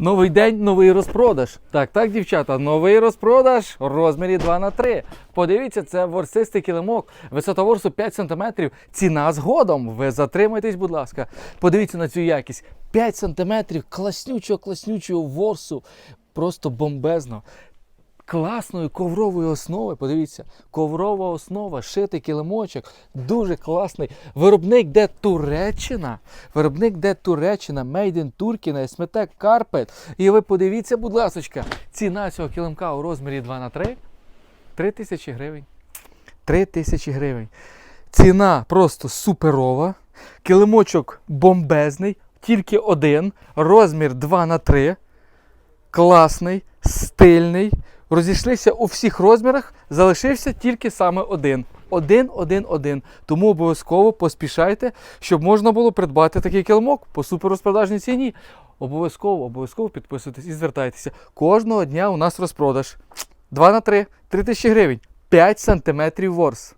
Новий день, новий розпродаж. Так, так, дівчата, новий розпродаж в розмірі 2 на 3 Подивіться, це ворсистий килимок, висота ворсу 5 см, ціна згодом. Ви затримайтесь, будь ласка. Подивіться на цю якість. 5 см, класнючого, класнючого ворсу. Просто бомбезно. Класної коврової основи. Подивіться, коврова основа, шитий килимочок, дуже класний. Виробник де Туреччина. Виробник де Туреччина, Made in Turkey, Сметек Carpet. І ви подивіться, будь ласка, ціна цього килимка у розмірі 2 на 3 3 тисячі гривень. 3 тисячі гривень. Ціна просто суперова. Килимочок бомбезний, тільки один. Розмір 2 на 3 класний, стильний. Розійшлися у всіх розмірах, залишився тільки саме один. Один, один, один. Тому обов'язково поспішайте, щоб можна було придбати такий килимок по суперрозпродажній ціні. Обов'язково, обов'язково підписуйтесь і звертайтеся. Кожного дня у нас розпродаж. 2 на 3, 3 тисячі гривень, 5 сантиметрів ворс.